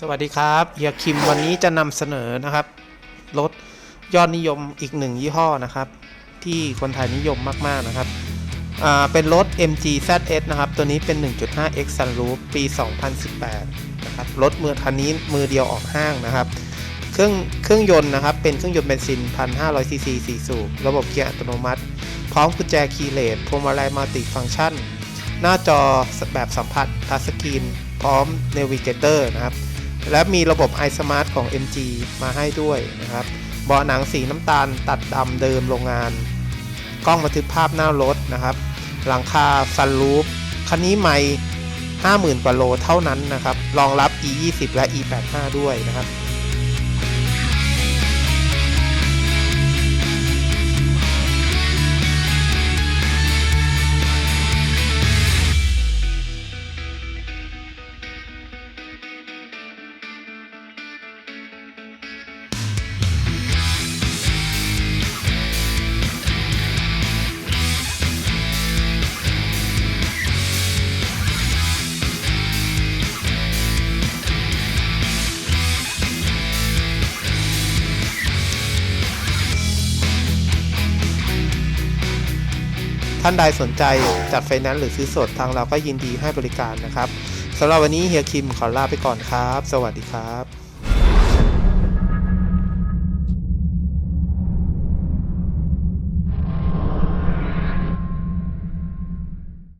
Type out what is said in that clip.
สวัสดีครับเฮียคิมวันนี้จะนำเสนอนะครับรถยอดนิยมอีกหนึ่งยี่ห้อนะครับ ที่คนไทยนิยมมากๆนะครับเป็นรถ MG ZS นะครับ ตัวนี้เป็น 1.5X Sunroof ปี 2018 นะครับ รถมือคันนี้มือเดียวออกห้างนะครับ เครื่องเครื่องยนต์นะครับ เป็นเครื่องยนต์เบนซิน 1,500 ซีซี4สูบ ระบบเกียร์อัตโนมัติ พร้อมกุญแจคีย์เลสพวงมาลัยมัลติฟังก์ชัน หน้าจอแบบสัมผัสทัชสกรีน พร้อมเนวิเกเตอร์นะครับ และมีระบบ iSmart ของ MG มาให้ด้วยนะครับเบาะหนังสีน้ำตาลตัดดำเดิมโรงงาน กล้องบันทึกภาพหน้ารถนะครับ หลังคาซันรูฟคันนี้ใหม่ 50,000 กว่าโลเท่านั้นนะครับ รองรับ E20 และ E85 ด้วยนะครับ ท่านใดสนใจจัดไฟแนนซ์หรือซื้อสดทางเราก็ยินดีให้บริการนะครับสำหรับวันนี้เฮียคิมขอลาไปก่อนครับ สวัสดีครับ